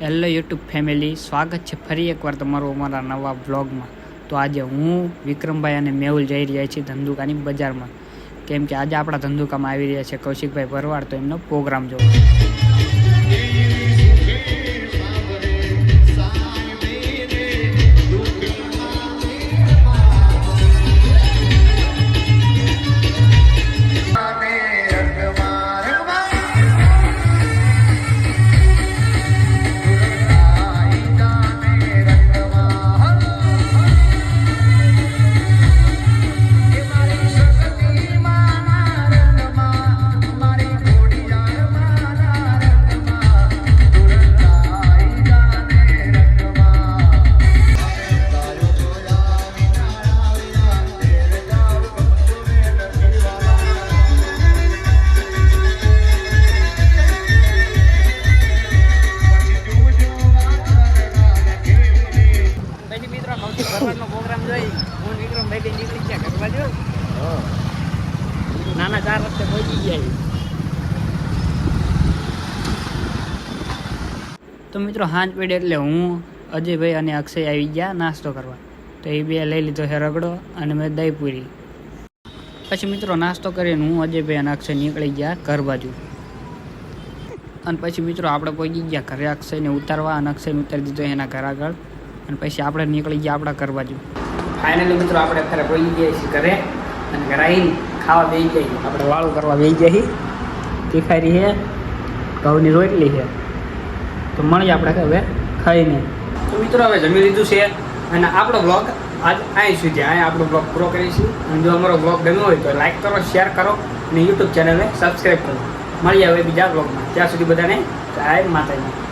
Hello YouTube family સ્વાગત છે ફરી એકવાર તમારું અમારા નવા બ્લોગમાં તો આજે હું, વિક્રમભાઈ અને મેહુલ જઈ રહ્યા છીએ ધંધુકાની બજારમાં. કેમ કે આજે આપણા ધંધુકામાં આવી રહ્યા છે કૌશિકભાઈ ભરવાડ, તો એમનો પ્રોગ્રામ જોવો. મિત્રો પ્રોગ્રામ જોઈ હું ને વિક્રમભાઈ નીકળી ગયા ઘર બાજુ નાના ચાર રસ્તે પહોંચી ગયા તો મિત્રો હાંજ પેઢી એટલે હું અજયભાઈ અને અક્ષય આવી ગયા નાસ્તો કરવા. તો એ બે લઈ લીધો છે રગડો અને મેં દહીંપુરી. પછી મિત્રો નાસ્તો કરીને હું અજયભાઈ અને અક્ષય નીકળી ગયા ઘર બાજુ. અને પછી મિત્રો આપણે પહોંચી ગયા ઘરે અક્ષયને ઉતારવા અને અક્ષયને ઉતારી દીધો એના ઘર આગળ. અને પછી આપણે નીકળી ગયા આપણા ઘર બાજુ. ફાઇનલી મિત્રો, આપણે અત્યારે પહોંચી ગયા છીએ ઘરે અને ઘરે આવીને ખાવા બેસી જઈએ આપણે વાળું કરવા બેસી જઈએ તીખારી છે. ઘઉંની રોટલી છે. તો મળીએ આપણે હવે ખાઈને. તો મિત્રો, હવે જમી લીધું છે અને આપણો બ્લોગ આજ અહીં સુધી. અહીં આપણો બ્લોગ પૂરો કરીશું અને જો અમારો બ્લોગ ગમ્યો હોય તો લાઈક કરો શેર કરો અને યુટ્યુબ ચેનલને સબસ્ક્રાઈબ કરો. મળીએ હવે બીજા બ્લોગમાં ત્યાં સુધી બધાને જય માતાજી.